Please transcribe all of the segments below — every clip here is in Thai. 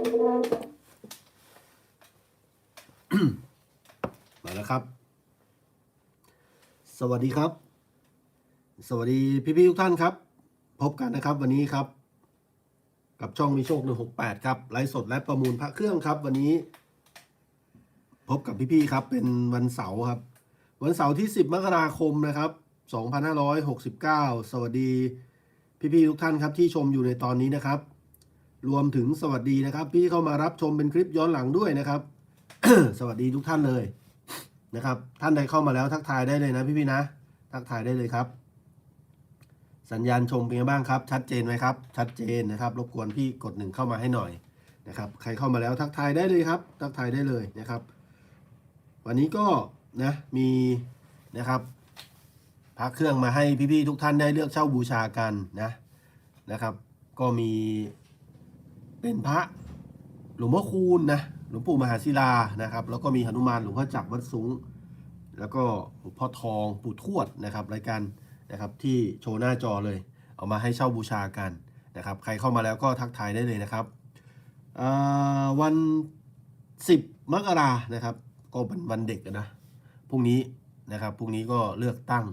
มาแล้วครับ สวัสดีครับ สวัสดีพี่ๆทุกท่านครับ พบกันนะครับวันนี้ครับ กับช่องมีโชค168ครับไลฟ์สดและประมูลพระเครื่องครับ วันนี้ พบกับพี่ๆครับ เป็นวันเสาร์ครับ วันเสาร์ที่10มกราคมนะครับ2569สวัสดีพี่ๆทุกท่านครับที่ชมอยู่ในตอนนี้นะครับ รวมถึงสวัสดีนะครับ พี่เข้ามารับชมเป็นคลิปย้อนหลังด้วยนะครับ สวัสดีทุกท่านเลยนะครับ ท่านใดเข้ามาแล้วทักทายได้เลยนะพี่ๆนะ ทักทายได้เลยครับ สัญญาณชมเป็นไงบ้างครับ ชัดเจนไหมครับ ชัดเจนนะครับรบกวนพี่กดหนึ่งเข้ามาให้หน่อยนะครับ ใครเข้ามาแล้วทักทายได้เลยครับ ทักทายได้เลยนะครับ วันนี้ก็นะมีนะครับพระเครื่องมาให้พี่ๆทุกท่านได้เลือกเช่าบูชากันนะนะครับ ก็มี เป็นพระหลวงพ่อคูณนะหลวงปู่มหาศิลานะครับ แล้วก็มีหนุมานหลวงพ่อจักรวัดสูงแล้วก็หลวงพ่อทองปู่ทวดนะครับ รายการนะครับที่โชว์หน้าจอเลย เอามาให้เช่าบูชากันนะครับ ใครเข้ามาแล้วก็ทักทายได้เลยนะครับวัน 10 มกรานะครับ ก็เป็นวันเด็กนะพรุ่งนี้นะครับพรุ่งนี้ก็เลือกตั้ง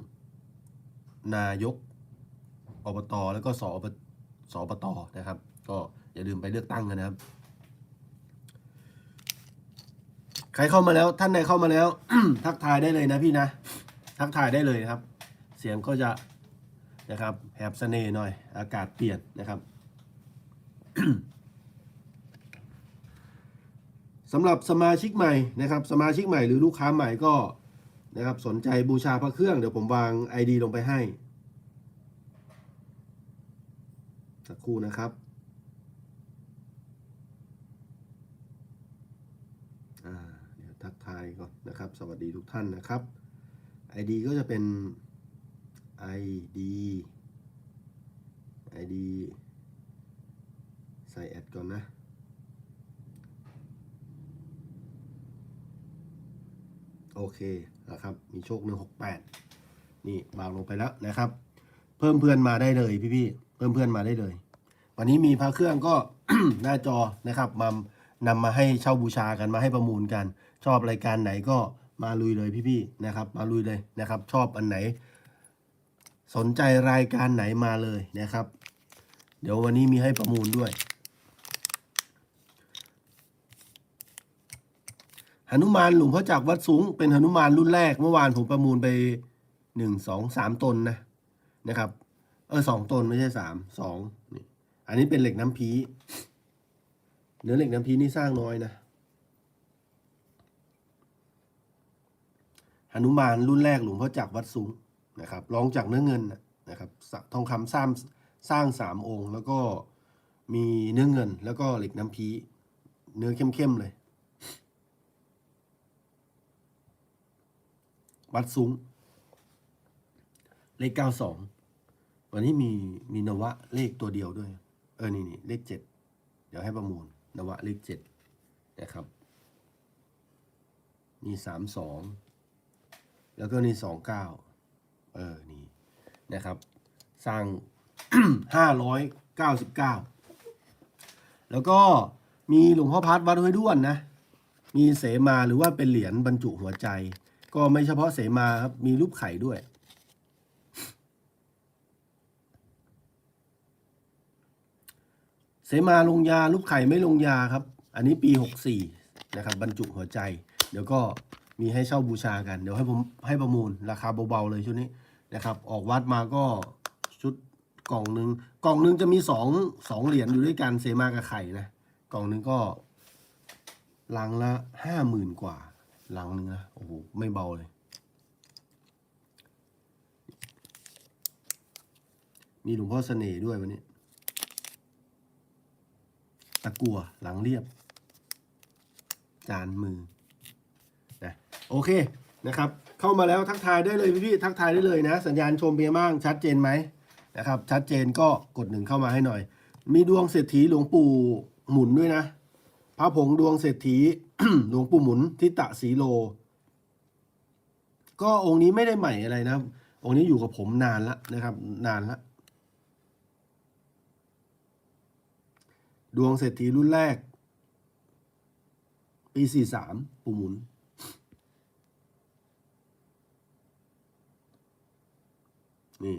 นายกอบตแล้วก็สอบสอบตนะครับ ก็ อย่าลืมไปเลือกตั้งกันนะครับ ใครเข้ามาแล้วท่านใดเข้ามาแล้ว ทักทายได้เลยนะพี่นะ ทักทายได้เลยครับ เสียงก็จะนะครับแหบเสน่ห์หน่อย อากาศเปลี่ยนนะครับสำหรับสมาชิกใหม่นะครับ สมาชิกใหม่หรือลูกค้าใหม่ก็นะครับสนใจบูชาพระเครื่องเดี๋ยวผมวาง ID ลงไปให้ สักครู่นะครับ อ่า เดี๋ยวทักทายก่อนนะครับ สวัสดีทุกท่านนะครับ ID ก็จะเป็น ID ID ใส่แอดก่อนนะโอเคนะครับ มีโชค168นี่วางลงไปแล้วนะครับ เพิ่มเพื่อนมาได้เลยพี่ๆเพิ่มเพื่อนมาได้เลย วันนี้มีพระเครื่องก็หน้าจอนะครับมา นำมาให้เช่าบูชากันมาให้ประมูลกัน ชอบรายการไหนก็มาลุยเลยพี่ๆนะครับมาลุยเลยนะครับ ชอบอันไหน สนใจรายการไหนมาเลยนะครับ เดี๋ยววันนี้มีให้ประมูลด้วยหนุมานหลวงพ่อจากวัดสูงเป็นหนุมานรุ่นแรกเมื่อวานผมประมูลไปหนึ่งสองสามตนนะนะครับ เออสองตนไม่ใช่สามสองนี่อันนี้เป็นเหล็กน้ำพี เนื้อเหล็กน้ำพีนี่สร้างน้อยนะหนุมานรุ่นแรกหลวงพ่อจากรวัดสูงนะครับรองจากเนื้อเงินนะครับทองคำสร้างสร้างสามองค์ แล้วก็มีเนื้อเงิน แล้วก็เหล็กน้ำพีเนื้อเข้มๆเลย วัดซุ้งเลขเก้าสองวันนี้มีมีนวะเลขตัวเดียวด้วย เออ นี่นี่เลขเจ็ดเดี๋ยวให้ประมูล นวะเลขเจ็ดนะครับมีสามสองแล้วก็นี่สองเก้าเออนี่นะครับสร้างห้าร้อยเก้าสิบเก้าแล้วก็มีหลวงพ่อพัดวัดห้วยด้วนนะ มีเสมาหรือว่าเป็นเหรียญบรรจุหัวใจ ก็ไม่เฉพาะเสมาครับ มีรูปไข่ด้วย เสมาลงยารูปไข่ไม่ลงยาครับ อันนี้ปี 64 นะครับ บรรจุหัวใจ เดี๋ยวก็มีให้เช่าบูชากัน เดี๋ยวให้ผมให้ประมูลราคาเบาๆเลยชุดนี้นะครับ ออกวัดมาก็ชุดกล่องหนึ่งกล่องหนึ่งจะมีสองสองเหรียญอยู่ด้วยกันเสมากับไข่นะ กล่องหนึ่งก็ลังละห้าหมื่นกว่าลังหนึงนะโอ้โหไม่เบาเลย มีหลวงพ่อเสน่ห์ด้วยวันนี้ะกัวหลังเรียบ จานมือนะโอเคนะครับ เข้ามาแล้วทักทายได้เลยพี่ๆทักทายได้เลยนะ สัญญาณชมเพียงบ้างชัดเจนไหมนะครับ ชัดเจนก็กดหนึ่งเข้ามาให้หน่อย มีดวงเศรษฐีหลวงปู่หมุนด้วยนะพระผงดวงเศรษฐีหลวงปู่หมุนทิตะสีโล ก็องค์นี้ไม่ได้ใหม่อะไรนะองค์นี้อยู่กับผมนานละนะครับ นานละ ดวงเศรษฐีรุ่นแรก ปีสี่สามปู่หมุน นี่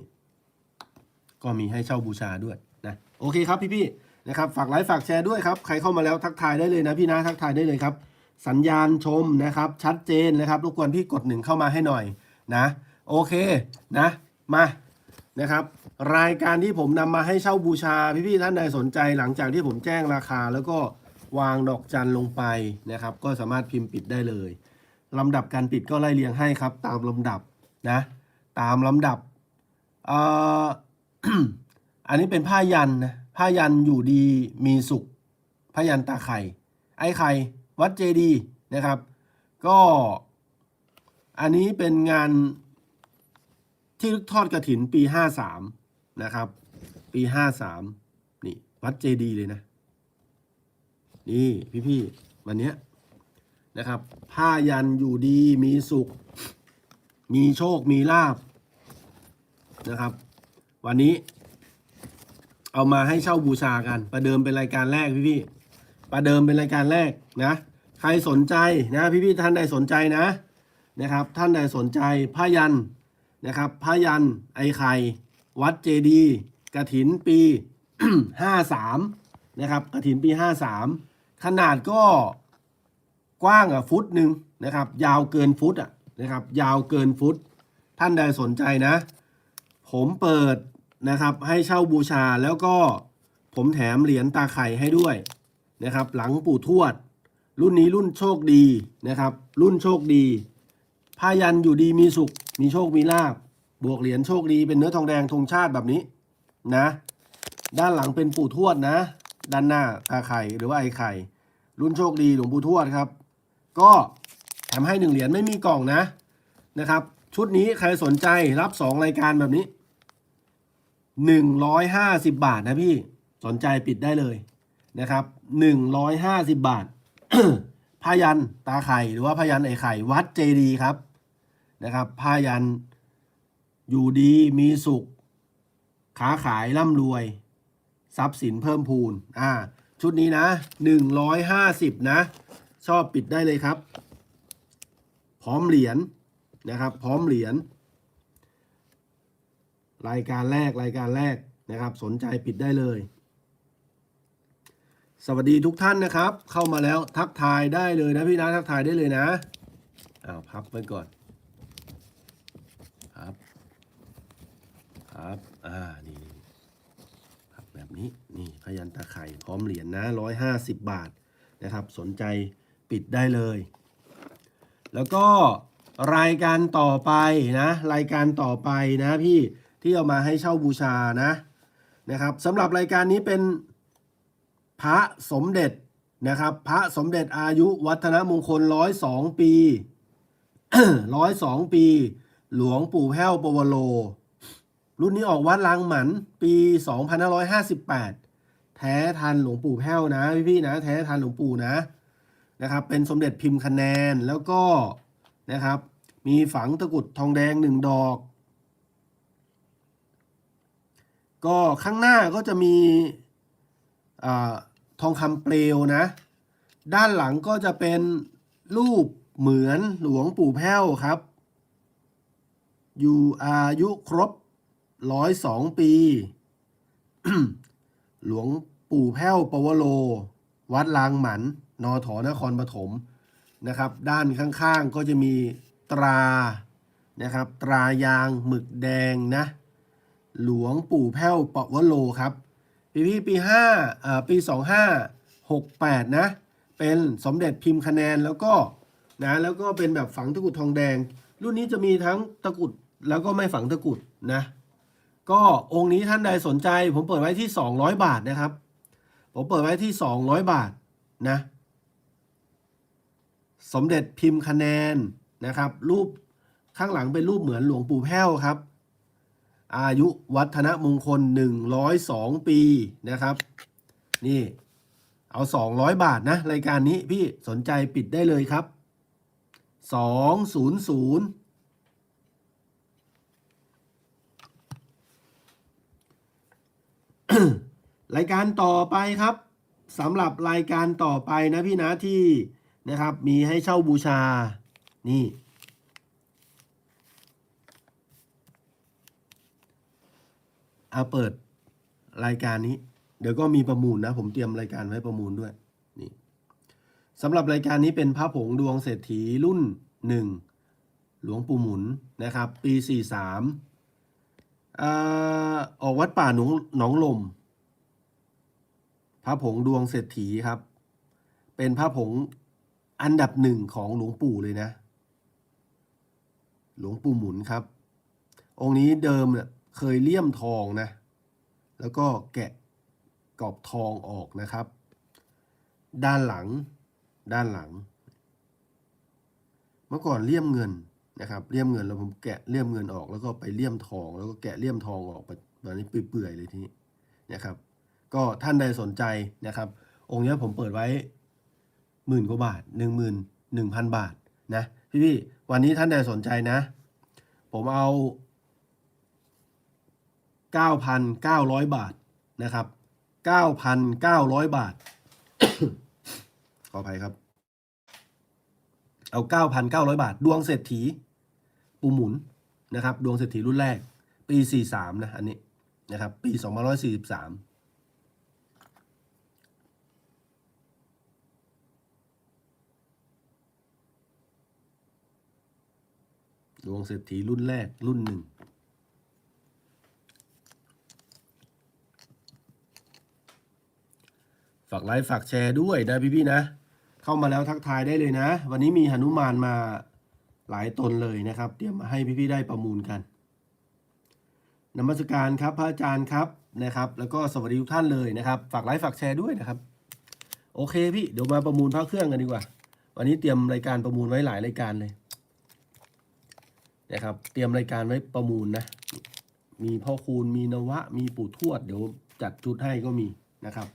ก็มีให้เช่าบูชาด้วยนะ โอเคครับพี่ๆนะครับ ฝากไลค์ฝากแชร์ด้วยครับ ใครเข้ามาแล้วทักทายได้เลยนะพี่นะ ทักทายได้เลยครับ สัญญาณชมนะครับ ชัดเจนนะครับรบกวนพี่กดหนึ่งเข้ามาให้หน่อยนะ โอเคนะ มา นะครับ รายการที่ผมนำมาให้เช่าบูชาพี่ๆท่านใดสนใจหลังจากที่ผมแจ้งราคา แล้วก็วางดอกจันลงไปนะครับ ก็สามารถพิมพ์ปิดได้เลยลำดับการปิดก็ไล่เรียงให้ครับ ตามลำดับนะตามลำดับออันนี้เป็นผ้ายันนะผ้ายันอยู่ดีมีสุขผ้ายันตาไข่ ไอ้ไข่วัดเจดีนะครับ ก็อันนี้เป็นงาน ที่ทอดกระถินปีห้าสามนะครับ ปีห้าสามนี่ วัดเจดีย์เลยนะ นี่พี่ๆวันเนี้ยนะครับ ผ้ายันอยู่ดีมีสุข มีโชคมีลาบนะครับ วันนี้ เอามาให้เช่าบูชากัน ประเดิมเป็นรายการแรกพี่ๆประเดิมเป็นรายการแรกนะ ใครสนใจนะ พี่ๆท่านใดสนใจนะนะครับ ท่านใดสนใจผ้ายัน นะครับผ้ายันไอไข่วัดเจดีกระถินปีห้าสามนะครับกระถินปีห้าสามขนาดก็กว้างอะฟุตหนึ่งนะครับ ยาวเกินฟุตอะนะครับ ยาวเกินฟุต ท่านใดสนใจนะ ผมเปิดนะครับ ให้เช่าบูชาแล้วก็ผมแถมเหรียญตาไข่ให้ด้วยนะครับ หลังปู่ทวด รุ่นนี้รุ่นโชคดีนะครับ รุ่นโชคดี ผ้ายันอยู่ดีมีสุข มีโชคมีลาบบวกเหรียญโชคดีเป็นเนื้อทองแดงธงชาติแบบนี้นะ ด้านหลังเป็นปู่ทวดนะ ด้านหน้าตาไข่หรือว่าไอไข่ รุ่นโชคดีหลวงปู่ทวดครับ ก็แถมให้หนึ่งเหรียญไม่มีกล่องนะนะครับ ชุดนี้ใครสนใจรับสองรายการแบบนี้หนึ่งร้อยห้าสิบบาทนะพี่สนใจปิดได้เลยนะครับหนึ่งร้อยห้าสิบบาทพายันตาไข่หรือว่าพายันไอไข่วัดเจดีย์ครับ นะครับพายัน อยู่ดีมีสุขค้าขายร่ำรวย ทรัพย์สินเพิ่มพูนอ่าชุดนี้นะหนึ่งร้อยห้าสิบนะ ชอบปิดได้เลยครับ พร้อมเหรียญนะครับ พร้อมเหรียญรายการแรกรายการแรกนะครับ สนใจปิดได้เลย สวัสดีทุกท่านนะครับ เข้ามาแล้วทักทายได้เลยนะพี่นะทักทายได้เลยนะอ้าวพับไว้ก่อนพับ พับ อ่า นี่พับแบบนี้ นี่พยันตะไคร่พร้อมเหรียญนะร้อยห้าสิบบาทนะครับ สนใจปิดได้เลย แล้วก็รายการต่อไปนะ รายการต่อไปนะพี่ที่เอามาให้เช่าบูชานะนะครับสำหรับรายการนี้เป็นพระสมเด็จนะครับ พระสมเด็จอายุวัฒนมงคลร้อยสองปีร้อยสองปี หลวงปู่แพ้วปวโล รุ่นนี้ออกวัดลางหมันปี 2558 แท้ทันหลวงปู่แพ้วนะพี่ๆนะ แท้ทันหลวงปู่นะนะครับ เป็นสมเด็จพิมพ์คะแนนแล้วก็นะครับ มีฝังตะกุดทองแดงหนึ่งดอก ก็ข้างหน้าก็จะมีอทองคำเปลวนะ ด้านหลังก็จะเป็นรูปเหมือนหลวงปู่แพ้วครับ อยู่อายุครบ ร้อยสองปี หลวงปู่แพ้วปวโล วัดลางหมัน นอถอนครปฐมนะครับ ด้านข้างๆก็จะมีตรานะครับ ตรายางหมึกแดงนะ หลวงปู่แพ้วปวโลครับ ปีพี่ปีห้าปีสองห้าหกแปดนะ เป็นสมเด็จพิมพ์คะแนนแล้วก็นะแล้วก็เป็นแบบฝังตะกุดทองแดง รุ่นนี้จะมีทั้งตะกุดแล้วก็ไม่ฝังตะกุดนะ ก็องค์นี้ท่านใดสนใจ ผมเปิดไว้ที่ 200 บาทนะครับ ผมเปิดไว้ที่ 200 บาทนะ สมเด็จพิมพ์คะแนนนะครับ รูปข้างหลังเป็นรูปเหมือนหลวงปู่แพ้วครับ อายุวัฒนมงคล 102 ปีนะครับ นี่เอา 200 บาทนะ รายการนี้พี่สนใจปิดได้เลยครับ 200 รายการต่อไปครับสำหรับรายการต่อไปนะพี่นะที่นะครับ มีให้เช่าบูชา นี่ เอาเปิดรายการนี้ เดี๋ยวก็มีประมูลนะ ผมเตรียมรายการไว้ประมูลด้วย นี่สำหรับรายการนี้เป็นพระผงดวงเศรษฐีรุ่นหนึ่งหลวงปู่หมุนนะครับ ปีสี่สาม ออกวัดป่าหนองหนองลม พระผงดวงเศรษฐีครับ เป็นพระผงอันดับหนึ่งของหลวงปู่เลยนะ หลวงปู่หมุนครับ องค์นี้เดิมเนี่ยเคยเลี่ยมทองนะ แล้วก็แกะกรอบทองออกนะครับ ด้านหลัง ด้านหลัง เมื่อก่อนเลี่ยมเงิน นะครับเลี่ยมเงินแล้วผมแกะเลี่ยมเงินออกแล้วก็ไปเลี่ยมทอง แล้วก็แกะเลี่ยมทองออกตอนนี้เปื่อยๆเลยทีนี้นะครับ ก็ท่านใดสนใจนะครับ องค์นี้ผมเปิดไว้หมื่นกว่าบาทหนึ่งหมื่นหนึ่งพันบาทนะพี่พี่ๆวันนี้ท่านใดสนใจนะ ผมเอา9,900บาทนะครับ9,900บาท ขออภัยครับเอา 9,900 บาท ดวงเศรษฐี ปูหมุนนะครับดวงเศรษฐีรุ่นแรก ปี 43 นะอันนี้นะครับปี 2543ดวงเศรษฐีรุ่นแรกรุ่นหนึ่ง ฝากไลค์ฝากแชร์ด้วยนะพี่ๆนะ เข้ามาแล้วทักทายได้เลยนะ วันนี้มีหนุมานมา หลายตนเลยนะครับ เตรียมมาให้พี่ๆได้ประมูลกันนมัสการครับพระอาจารย์ครับนะครับ แล้วก็สวัสดีทุกท่านเลยนะครับ ฝากไลค์ฝากแชร์ด้วยนะครับ โอเคพี่เดี๋ยวมาประมูลพระเครื่องกันดีกว่า วันนี้เตรียมรายการประมูลไว้หลายรายการเลยนะครับ เตรียมรายการไว้ประมูลนะ มีพ่อคูณมีนวะ มีปู่ทวด เดี๋ยวจัดชุดให้ก็มีนะครับ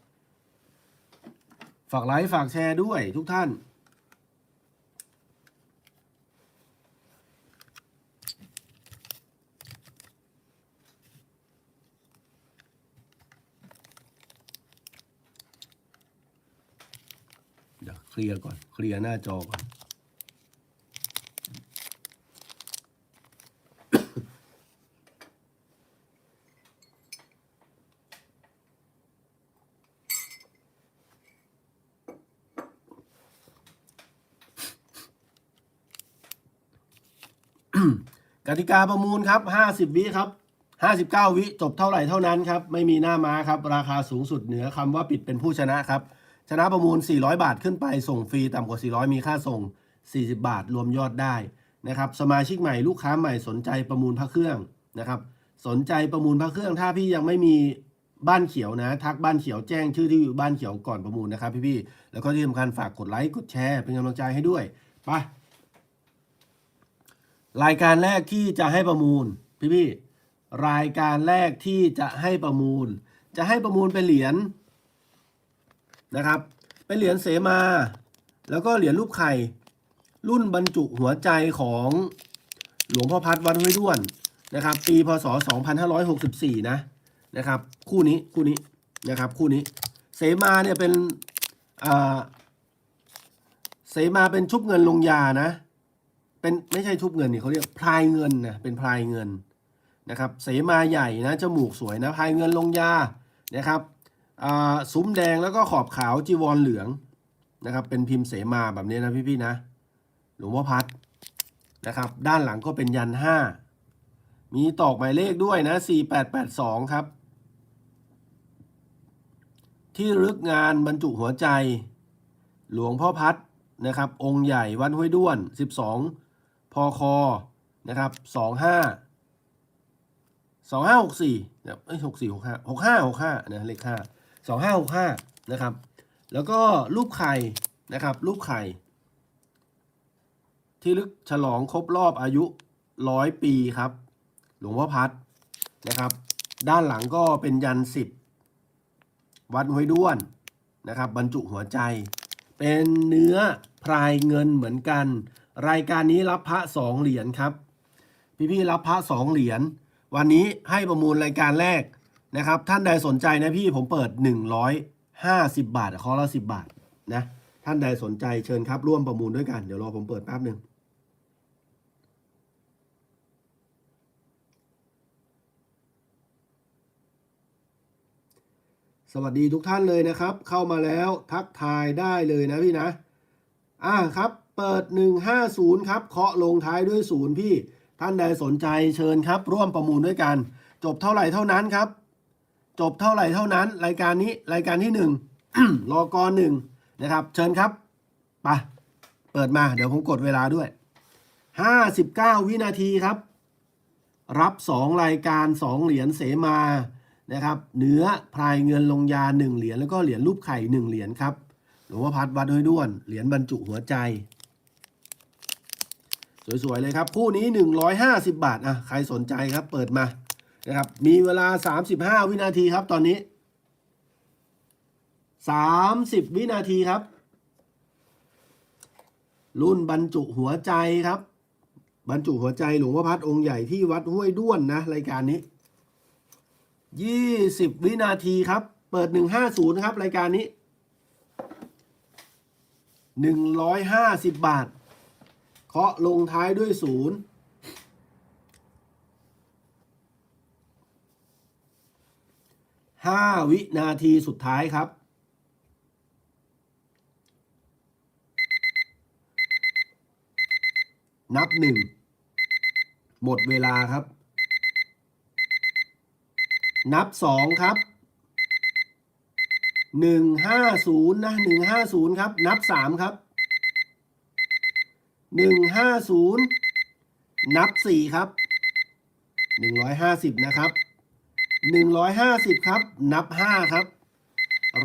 ฝากไลค์ฝากแชร์ด้วยทุกท่าน เคลียร์ก่อน เคลียร์หน้าจอก่อน กติกาประมูลครับ50วิครับ59วิจบเท่าไหร่เท่านั้นครับ ไม่มีหน้าม้าครับ ราคาสูงสุดเหนือคำว่าปิดเป็นผู้ชนะครับ ชนะประมูล 400 บาทขึ้นไปส่งฟรีต่ำกว่า 400 มีค่าส่ง 40 บาทรวมยอดได้นะครับสมาชิกใหม่ลูกค้าใหม่สนใจประมูลพระเครื่องนะครับ สนใจประมูลพระเครื่อง ถ้าพี่ยังไม่มีบ้านเขียวนะ ทักบ้านเขียวแจ้งชื่อที่อยู่บ้านเขียวก่อนประมูลนะครับพี่ๆแล้วก็ที่สำคัญฝากกดไลค์กดแชร์เป็นกำลังใจให้ด้วยไปรายการแรกที่จะให้ประมูลพี่พี่ๆรายการแรกที่จะให้ประมูล จะให้ประมูลเป็นเหรียญ นะครับ เป็นเหรียญเสมา แล้วก็เหรียญรูปไข่ รุ่นบรรจุหัวใจของหลวงพ่อพัดวัดห้วยด้วนนะครับ ปีพศ 2564 นะนะครับ คู่นี้คู่นี้นะครับ คู่นี้เสมาเนี่ยเป็นเสมาเป็นชุบเงินลงยานะ เป็นไม่ใช่ชุบเงินนี่เขาเรียกพลายเงินนะเป็นพลายเงินนะครับ เสมาใหญ่นะจมูกสวยนะพลายเงินลงยานะครับ ซุ้มแดงแล้วก็ขอบขาวจีวรเหลืองนะครับ เป็นพิมพ์เสมาแบบนี้นะพี่ๆนะ หลวงพ่อพัดนะครับ ด้านหลังก็เป็นยันห้ามีตอกหมายเลขด้วยนะสี่แปดแปดสองครับ ที่รึกงานบรรจุหัวใจ หลวงพ่อพัดนะครับ องค์ใหญ่วัดห้วยด้วน12พคนะครับ25 2564นะเอ้ย64 65 65 65นะเลข5 2565 นะครับ แล้วก็รูปไข่นะครับ รูปไข่ ที่ลึกฉลองครบรอบอายุร้อยปีครับ หลวงพ่อพัดนะครับ ด้านหลังก็เป็นยันสิบวัดห้วยด้วนนะครับ บรรจุหัวใจ เป็นเนื้อพรายเงินเหมือนกัน รายการนี้รับพระสองเหรียญครับ พี่ๆรับพระสองเหรียญวันนี้ให้ประมูลรายการแรก นะครับ ท่านใดสนใจนะพี่ผมเปิด 150 บาทคอละ10 บาทนะท่านใดสนใจเชิญครับ ร่วมประมูลด้วยกัน เดี๋ยวรอผมเปิดแป๊บหนึ่งสวัสดีทุกท่านเลยนะครับ เข้ามาแล้วทักทายได้เลยนะพี่นะ อ่าครับ เปิด 150 ครับ เคาะลงท้ายด้วยศูนย์พี่ ท่านใดสนใจเชิญครับ ร่วมประมูลด้วยกัน จบเท่าไหร่เท่านั้นครับ จบเท่าไหร่เท่านั้น รายการนี้รายการที่หนึ่งรอกรหนึ่งนะครับ เชิญครับไปเปิดมาเดี๋ยวผมกดเวลาด้วย 59 วินาทีครับ รับ 2 รายการ 2 เหรียญเสมานะครับเนื้อพรายเงินลงยา 1 เหรียญแล้วก็เหรียญรูปไข่ 1 เหรียญครับหลวงพ่อพัดวัดห้วยด้วน เหรียญบรรจุหัวใจ สวยๆเลยครับ คู่นี้ 150 บาทอะใครสนใจครับเปิดมา นะครับ มีเวลา 35 วินาทีครับ ตอนนี้ 30 วินาทีครับ รุ่นบรรจุหัวใจครับ บรรจุหัวใจหลวงพ่อพัดองค์ใหญ่ที่วัดห้วยด้วนนะ รายการนี้ 20 วินาทีครับ เปิด 150 ครับ รายการนี้ 150 บาทเคาะลงท้ายด้วยศูนย์ ห้าวินาทีสุดท้ายครับ นับหนึ่งหมดเวลาครับ นับสองครับหนึ่งห้าศูนย์นะหนึ่งห้าศูนย์ครับ นับสามครับหนึ่งห้าศูนย์นับสี่ครับหนึ่งร้อยห้าสิบนะครับ หนึ่งร้อยห้าสิบครับ นับห้าครับ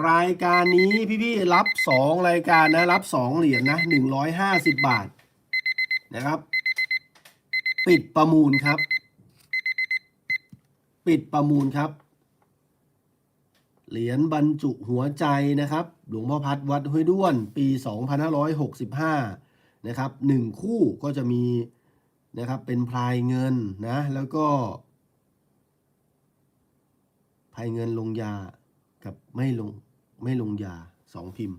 รายการนี้พี่ๆรับสองรายการนะ รับสองเหรียญนะหนึ่งร้อยห้าสิบบาท นะครับ ปิดประมูลครับ ปิดประมูลครับ เหรียญบรรจุหัวใจนะครับ หลวงพ่อพัดวัดห้วยด้วน ปี 2565 นะครับหนึ่งคู่ก็จะมีนะครับเป็นพลายเงินนะ แล้วก็ พลายเงินลงยากับไม่ลงไม่ลงยาสองพิมพ์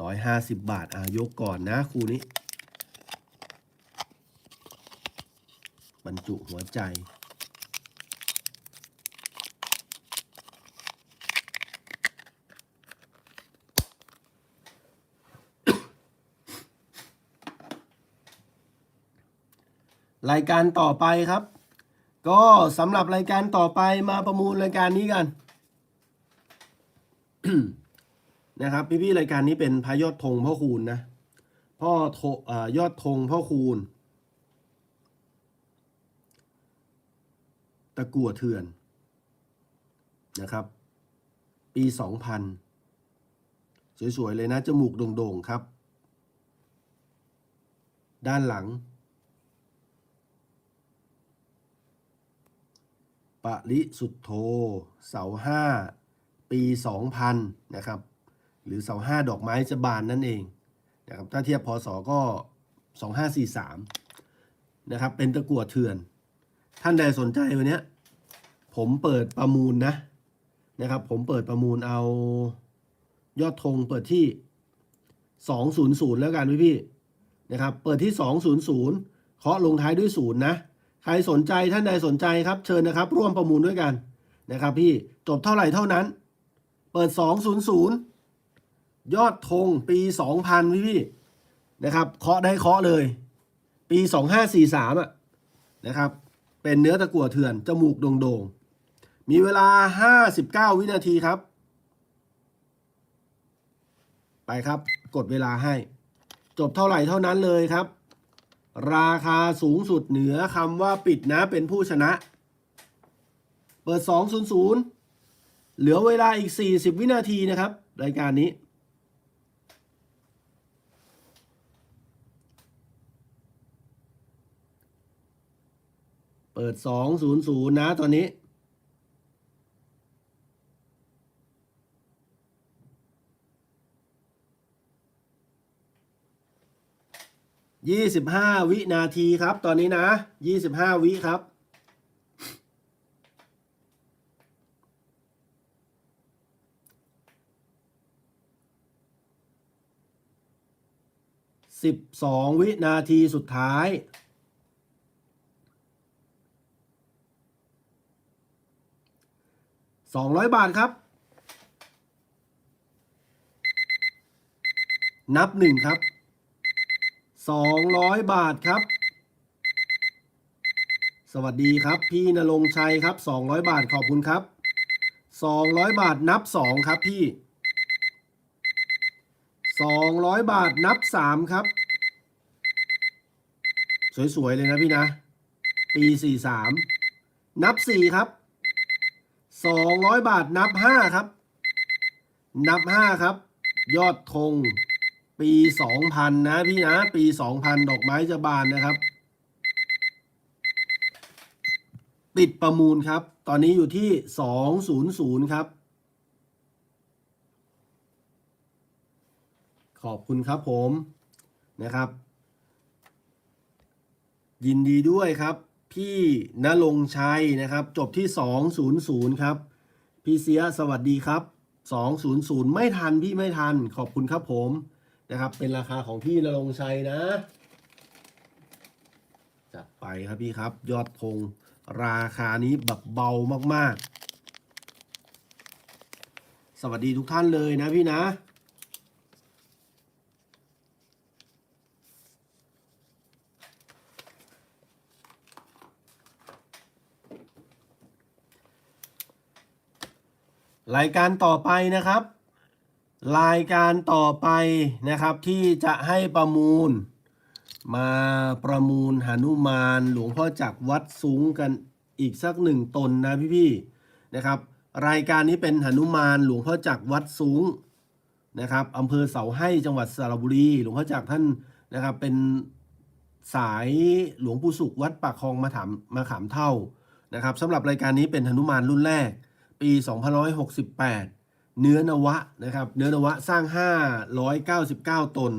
ร้อยห้าสิบบาทอะยกก่อนนะครูนี้ บรรจุหัวใจรายการต่อไปครับ ก็สำหรับรายการต่อไปมาประมูลรายการนี้กันนะครับ พี่ๆรายการนี้เป็นพระยอดธงพ่อคูณนะพ่อโทเอ่อยอดธงพ่อคูณตะกั่วเถื่อนนะครับ ปีสองพันสวยๆเลยนะ จมูกโด่งๆครับ ด้านหลัง ปริสุทธโธเสาห้าปีสองพันนะครับ หรือเสาห้าดอกไม้จะบานนั่นเองนะครับถ้าเทียบพศก็สองห้าสี่สามนะครับ เป็นตะกั่วเถื่อน ท่านใดสนใจวันนี้ผมเปิดประมูลนะนะครับ ผมเปิดประมูลเอายอดธงเปิดที่สองศูนย์ศูนย์แล้วกันพี่พี่นะครับ เปิดที่สองศูนย์ศูนย์เคาะลงท้ายด้วยศูนย์นะ ใครสนใจท่านใดสนใจครับ เชิญนะครับ ร่วมประมูลด้วยกันนะครับ พี่จบเท่าไหร่เท่านั้น เปิด 200 ยอดธงปี 2000 พี่พี่นะครับเคาะได้เคาะเลย ปี 2543อะนะครับ เป็นเนื้อตะกั่วเถื่อน จมูกโด่งๆ มีเวลา 59 วินาทีครับ ไปครับ กดเวลาให้ จบเท่าไหร่เท่านั้นเลยครับ ราคาสูงสุดเหนือคำว่าปิดนะเป็นผู้ชนะ เปิด 200 เหลือเวลาอีก 40 วินาทีนะครับ รายการนี้ เปิด 200 นะตอนนี้ ยี่สิบห้าวินาทีครับ ตอนนี้นะยี่สิบห้าวิครับสิบสองวินาทีสุดท้ายสองร้อยบาทครับ นับหนึ่งครับ สองร้อยบาทครับ สวัสดีครับ พี่นรงชัยครับสองร้อยบาทขอบคุณครับสองร้อยบาทนับสองครับพี่สองร้อยบาทนับสามครับ สวย ๆ เลยนะพี่นะ ปีสี่สามนับสี่ครับสองร้อยบาทนับห้าครับ นับห้าครับ ยอดธง ปีสองพันนะพี่นะ ปีสองพันดอกไม้จะบานนะครับ ปิดประมูลครับ ตอนนี้อยู่ที่สองศูนย์ศูนย์ครับ ขอบคุณครับผมนะครับ ยินดีด้วยครับ พี่ณรงค์ชัยนะครับ จบที่ 200 ครับ พี่เสียสวัสดีครับ200 ไม่ทันพี่ไม่ทัน ขอบคุณครับผม นะครับ เป็นราคาของพี่ณรงชัยนะ จัดไปครับพี่ครับ ยอดธงราคานี้แบบเบามากๆ สวัสดีทุกท่านเลยนะพี่นะรายการต่อไปนะครับ รายการต่อไปนะครับที่จะให้ประมูล มาประมูลหนุมานหลวงพ่อจากวัดสูงกันอีกสักหนึ่งตนนะพี่ๆนะครับ รายการนี้เป็นหนุมานหลวงพ่อจากวัดสูงนะครับอำเภอเสาให้จังหวัดสระบุรี หลวงพ่อจากท่านนะครับเป็นสายหลวงปู่สุขวัดปากคลองมาถามมาขามเท่านะครับสำหรับรายการนี้เป็นหนุมานรุ่นแรก ปี 2568 เนื้อนวะนะครับ เนื้อนวะสร้าง 599 ตน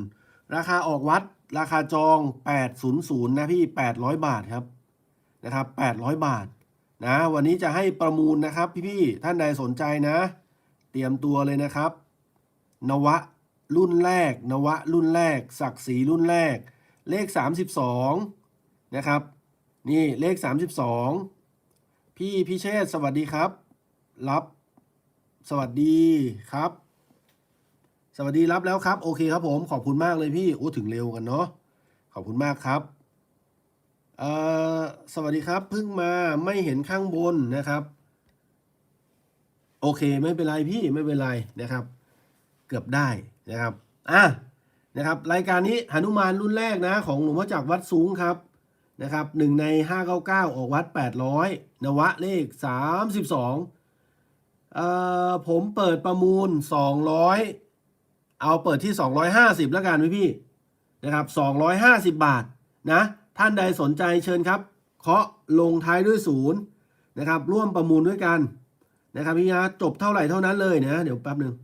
ราคาออกวัดราคาจอง 800 นะพี่ 800 บาทครับนะครับ 800 บาทนะวันนี้จะให้ประมูลนะครับพี่ๆท่านใดสนใจนะ เตรียมตัวเลยนะครับ นวะรุ่นแรก นวะรุ่นแรก ศักดิ์ศรีรุ่นแรก เลข 32 นะครับ นี่เลข 32 พี่พิเชษสวัสดีครับ รับ สวัสดีครับ สวัสดีรับแล้วครับ โอเคครับผม ขอบคุณมากเลยพี่ โอ้ถึงเร็วกันเนาะ ขอบคุณมากครับเอ่อสวัสดีครับเพิ่งมาไม่เห็นข้างบนนะครับ โอเคไม่เป็นไรพี่ไม่เป็นไรนะครับ เกือบได้นะครับอะนะครับ รายการนี้หนุมานรุ่นแรกนะ ของหลวงพ่อจากวัดสูงครับนะครับหนึ่งใน 599 ออกวัด 800 นวะเลข 32 เอ่อผมเปิดประมูล 200 เอาเปิดที่ 250 แล้วกันพี่พี่นะครับ 250 บาทนะ ท่านใดสนใจเชิญครับ เคาะลงท้ายด้วยศูนย์นะครับ ร่วมประมูลด้วยกันนะครับพี่นะจบเท่าไหร่เท่านั้นเลยนะ เดี๋ยวแป๊บหนึ่ง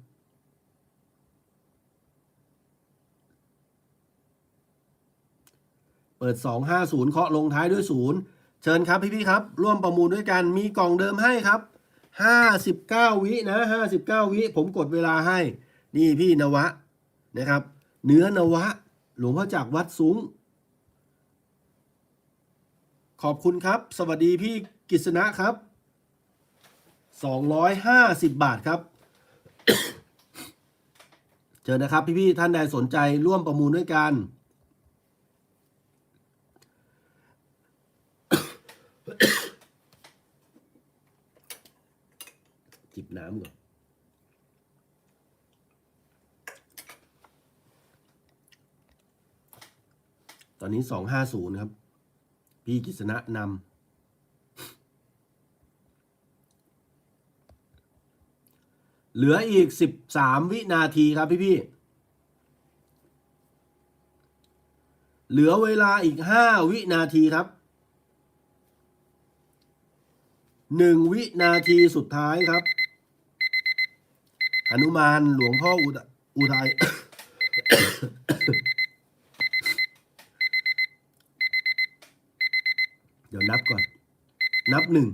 เปิด 250 เคาะลงท้ายด้วยศูนย์เชิญครับพี่พี่ครับ ร่วมประมูลด้วยกันมีกล่องเดิมให้ครับ ห้าสิบเก้าวินะห้าสิบเก้าวิ ผมกดเวลาให้ นี่พี่นวะนะครับ เนื้อนวะ หลวงพ่อจากวัดสูง ขอบคุณครับ สวัสดีพี่กิษณะครับสองร้อยห้าสิบบาทครับเจอนะครับพี่ๆท่านใดสนใจร่วมประมูลด้วยกัน จิบน้ำก่อนตอนนี้สองห้าศูนย์ครับ พี่กิษณะนำเหลืออีกสิบสามวินาทีครับพี่พี่เหลือเวลาอีกห้าวินาทีครับหนึ่งวินาทีสุดท้ายครับ หนุมานหลวงพ่ออุทอุทัยเดี๋ยวนับก่อน นับหนึ่ง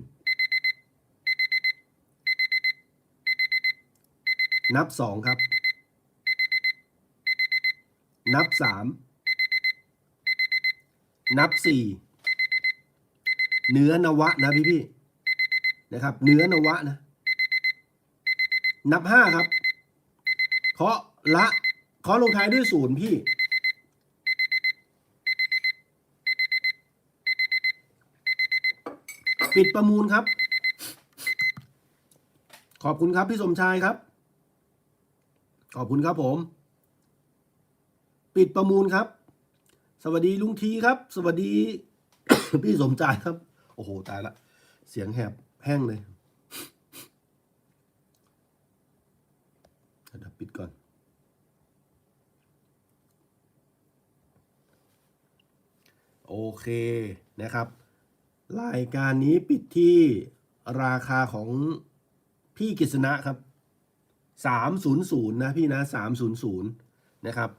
นับสองครับ นับสาม นับสี่เนื้อนวะนะพี่พี่นะครับ เนื้อนวะนะ นับห้าครับ เคาะละเคาะลงท้ายด้วยศูนย์พี่ ปิดประมูลครับ ขอบคุณครับพี่สมชายครับ ขอบคุณครับผม ปิดประมูลครับ สวัสดีลุงทีครับ สวัสดี พี่สมใจครับ โอ้โห ตายละ เสียงแหบแห้งเลยเดี๋ยวปิดก่อน โอเคนะครับ รายการนี้ปิดที่ราคาของพี่กฤษณะครับสามศูนย์ศูนย์นะพี่นะสามศูนย์ศูนย์นะครับ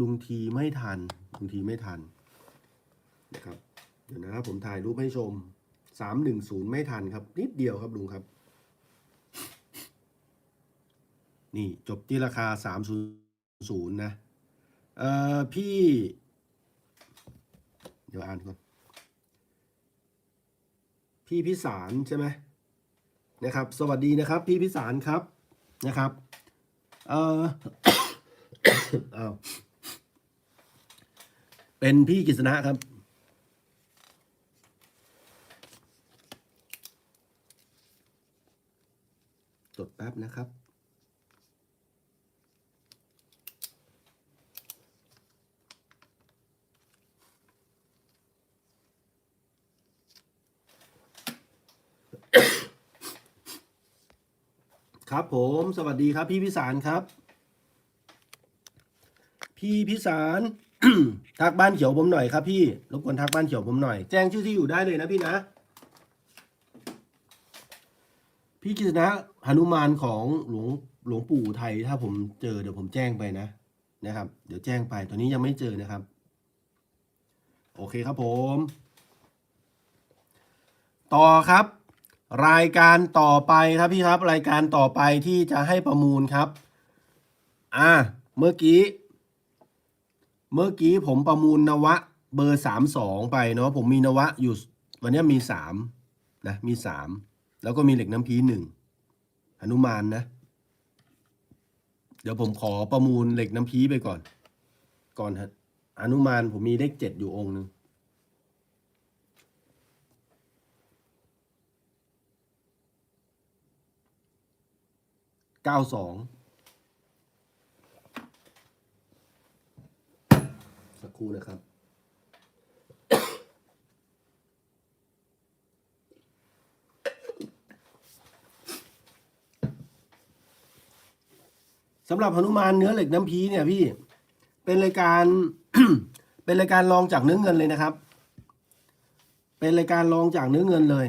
ลุงทีไม่ทัน ลุงทีไม่ทันนะครับ เดี๋ยวนะครับผมถ่ายรูปให้ชมสามหนึ่งศูนย์ไม่ทันครับ นิดเดียวครับลุงครับ นี่จบที่ราคาสามศูนย์ศูนย์นะ เอ่อพี่ เดี๋ยวอ่านก่อน พี่พิสารใช่ไหมนะครับ สวัสดีนะครับ พี่พิสารครับนะครับ เอออ้าเป็นพี่กฤษณะครับ จดแป๊บนะครับ ผม สวัสดีครับ พี่พิสารครับ พี่พิสาร ทักบ้านเขียวผมหน่อยครับพี่รบกวนทักบ้านเขียวผมหน่อย แจ้งชื่อที่อยู่ได้เลยนะพี่นะ พี่กิษณะหนุมานของหลวงหลวงปู่ไทย ถ้าผมเจอเดี๋ยวผมแจ้งไปนะนะครับ เดี๋ยวแจ้งไปตอนนี้ยังไม่เจอนะครับ โอเคครับผม ต่อครับ รายการต่อไปครับพี่ครับ รายการต่อไปที่จะให้ประมูลครับ อ่า เมื่อกี้ เมื่อกี้ผมประมูลนวะ เบอร์สามสองไปเนาะผมมีนวะอยู่วันนี้มีสามนะมีสามแล้วก็มีเหล็กน้ำพีหนึ่งหนุมานนะ เดี๋ยวผมขอประมูลเหล็กน้ำพีไปก่อน ก่อนฮะหนุมานผมมีเลขเจ็ดอยู่องค์หนึ่ง เก้าสองสักครู่นะครับสำหรับหนุมานเนื้อเหล็กน้ำพีเนี่ยพี่เป็นรายการเป็นรายการรองจากเนื้อเงินเลยนะครับ เป็นรายการรองจากเนื้อเงินเลย